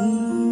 一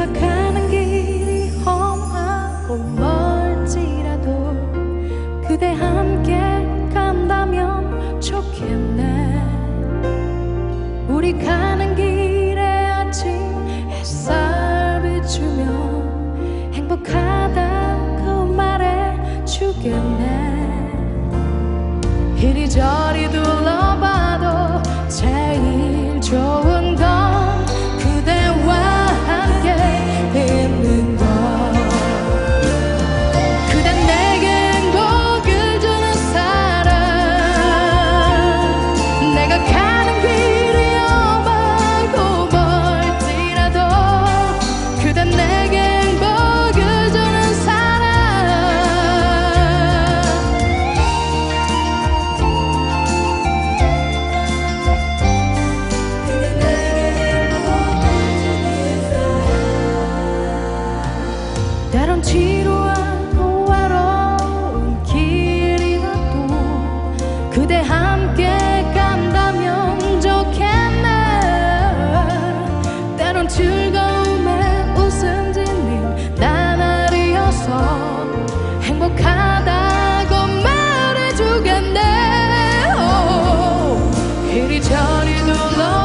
내가 가는 길이 험하고 멀지라도 그대 함께 간다면 좋겠네. 우리 가는 길에 아침 햇살 비추면 행복하다 그 말해 주겠네. 이리저리 둘러봐도 제일 좋은 tell you no love.